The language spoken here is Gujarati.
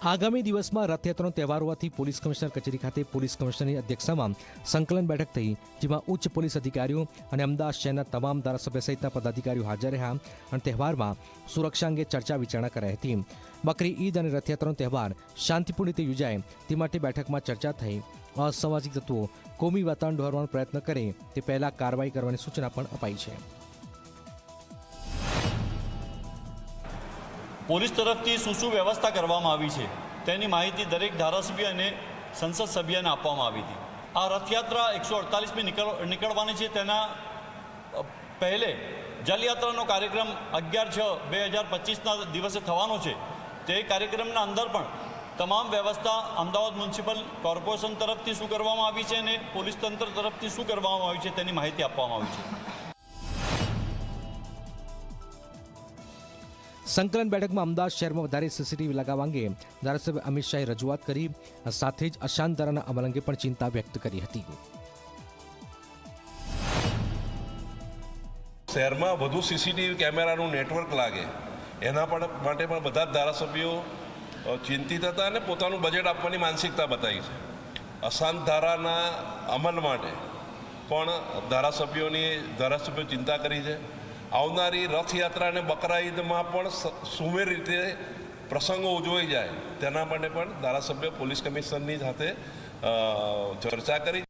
આગામી દિવસમાં રથયાત્રાનો તહેવાર હોવાથી પોલીસ કમિશનર કચેરી ખાતે પોલીસ કમિશનરની અધ્યક્ષતામાં સંકલન બેઠક થઈ, જેમાં ઉચ્ચ પોલીસ અધિકારીઓ અને અમદાવાદ શહેરના તમામ ધારાસભ્ય સહિતના પદાધિકારીઓ હાજર રહ્યા અને તહેવારમાં સુરક્ષા અંગે ચર્ચા વિચારણા કરાઈ હતી. બકરી ઈદ અને રથયાત્રાનો તહેવાર શાંતિપૂર્ણ રીતે યોજાય તે માટે બેઠકમાં ચર્ચા થઈ. અસામાજિક તત્વો, કોમી વાતાવરણ દોરવાનો પ્રયત્ન કરે તે પહેલા કાર્યવાહી કરવાની સૂચના પણ અપાઈ છે. પોલીસ તરફથી શું શું વ્યવસ્થા કરવામાં આવી છે, તેની માહિતી દરેક ધારાસભ્ય અને સંસદ સભ્યને આપવામાં આવી હતી. આ રથયાત્રા એકસો અડતાલીસમી નીકળ, નીકળવાની છે તેના પહેલે જલયાત્રાનો કાર્યક્રમ અગિયાર છ બે હજાર પચીસના દિવસે થવાનો છે. તે કાર્યક્રમના અંદર પણ તમામ વ્યવસ્થા અમદાવાદ મ્યુનિસિપલ કોર્પોરેશન તરફથી શું કરવામાં આવી છે અને પોલીસ તંત્ર તરફથી શું કરવામાં આવી છે તેની માહિતી આપવામાં આવી છે. સંકલન બેઠકમાં અમદાવાદ શહેરમાં વધારે સીસીટીવી લગાવવા અંગે ધારાસભ્ય અમિત શાહે રજૂઆત કરી સાથે જ અશાંત ધારાના અમલ અંગે પણ ચિંતા વ્યક્ત કરી હતી. શહેરમાં વધુ સીસીટીવી કેમેરાનું નેટવર્ક લાગે, એના પણ માટે પણ બધા જ ધારાસભ્યો ચિંતિત હતા અને પોતાનું બજેટ આપવાની માનસિકતા બતાવી છે. અશાંત ધારાના અમલ માટે પણ ધારાસભ્યોની ધારાસભ્યો ચિંતા કરી છે. આવનારી રથયાત્રા અને બકરા ઈદમાં પણ સ- સુમેળ રીતે પ્રસંગો ઉજવાઈ જાય. તેના માટે પણ ધારાસભ્ય પોલીસ કમિશનરની સાથે ચર્ચા કરી.